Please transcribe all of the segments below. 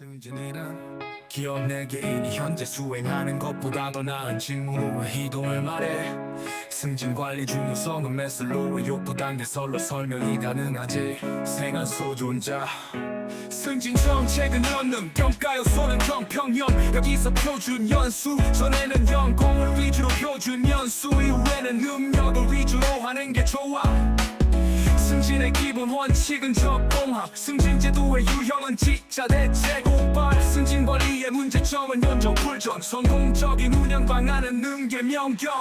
승진이란 기업 내 개인이 현재 수행하는 것보다 더 나은 직무와 이동을 말해. 승진 관리 중요성은 매슬로우의 욕구 단계설로 설명이 가능하지. 생활 소존자. 승진 정책은 연능 평가 요소는 경평형 여기서 표준 연수 전에는 연공을 위주로 표준 연수. 이후에는 능력을 위주로 하는 게 좋아 승진의 기본 원칙은 적공학. 승진 제도의 유형은 직자 대체 고발 승진 관리의 문제점은 연정 불전. 성공적인 운영 방안은 능계 명경.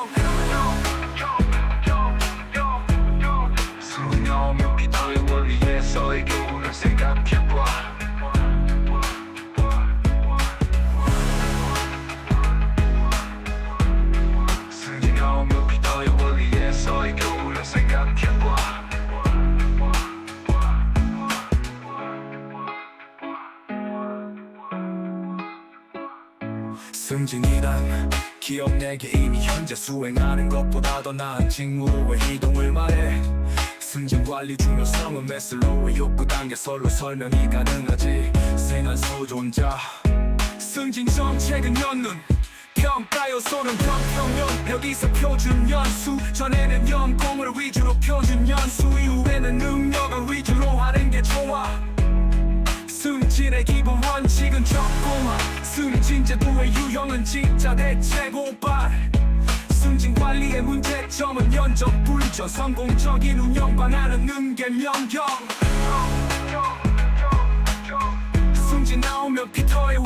승진하면 피터의 원리에서의 승진이란 기업 내 개인이 현재 수행하는 것보다 더 나은 직무의 이동을 말해. 승진 관리 중요성은 매슬로우의 욕구 단계설로 설명이 가능하지. 생활 소존자. 승진 정책은 연륜 평가 요소는 평평면. 여기서 표준 연수. 전에는 연공을 위주로 표준 연수. 이후에는 능력을 위주로 하는 게 좋아. 승진의 기본 원칙은 적공화 승진 제도의 유형은 직자 대체 고발. 승진 관리의 문제점은 연적 불전 성공적인 운영 방안은 능계 명경. 승진 나오면 피터의